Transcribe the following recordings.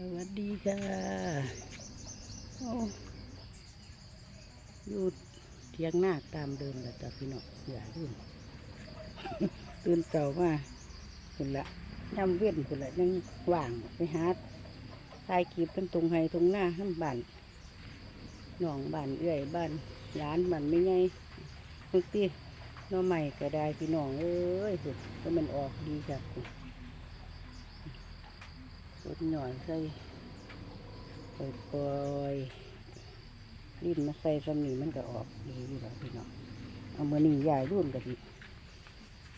สวัสดีค่ะอยู่เทียงหน้าตามเดิมแหละจ้ะพี่น้องอย่าลืมตื่นเช้ามาคุณละย่ำเว้นคุณละยังว่างไปหาทายกีบเป็นตรงไห้ตรงหน้าห้บ้านหนองบ้านเอื้อยบ้านร้านบ้านไม่ไงบางทีหน้อใหม่ก็ได้พี่น้องเอ้ยพุ่นก็มันออกดีจ้ะ ดหน่อยใส่ปล่อยปล่อยๆลิ้นมาใส่สำนีมันก็ออกดีอยู่แล้วพี่น้องเอามือนี่ยายรุ่นก็ดี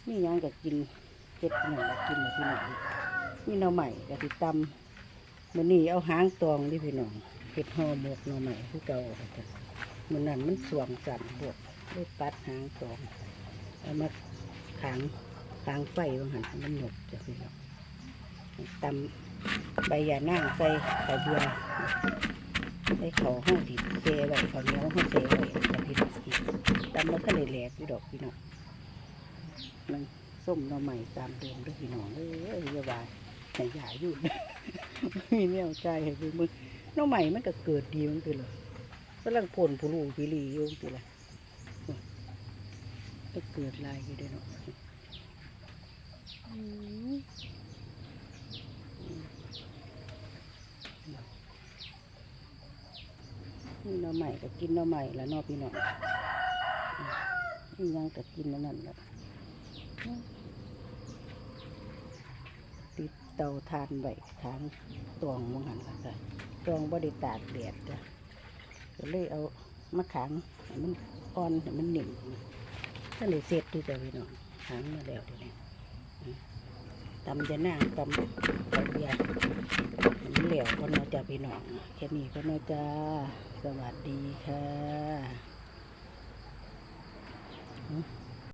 นี่ยังก็กินเจ็ดหนึ่งก็กินเลยพี่น้องนี่หน่อใหม่ก็ติดตำมันนี่เอาหางตองดิพี่น้องเห็ดห่อหมกหน่อใหม่ผู้เก่าจ้ะมันนั่นมันสวงสั่นบวกเลยตัดหางตองเอามาขังขังไฟบางหันมันหนกจะพี่น้องตำ ใบยาหนั่งใส่ใส่เบือใส่เขาห้องติดเซไว้เขาเนี้ยห้องเซไว้จ้ะพี่น้องตำแล้วก็เลแหลกพี่ดอกพี่น้องมันส้มหน่อใหม่ตามเดิมด้วยพี่น้องเอ้ยอย่าว่าแต่ยาอยู่มีแนวใจให้ดูมึงหน่อใหม่มันก็เกิดดีมันคือเลยกำลังผลผู้ลูกพี่ลีอยู่คือเลยก็เกิดลายอยู่ด้อเนาะอืม นี่น่อใหม่ก็กินน่อใหม่แล้วเนอพี่น้องมนี่ยังก็กินนั่นแหละติดเตาทานไว้ทางตวงมังหันละค่ะตวงบไดิตากแดดจ้ะก็เลยเอามาขังมันอ่อนมันหนิ่มก็เลยเสร็จดูจ้ะพี่น้องขังมาแล้วเดี๋ยวนี้ตำจะนั่งตำตำเบียร์ เหลวก็นอจ้ะพี่น้องแค่นี้ก็นอจ้า สวัสดีค่ะ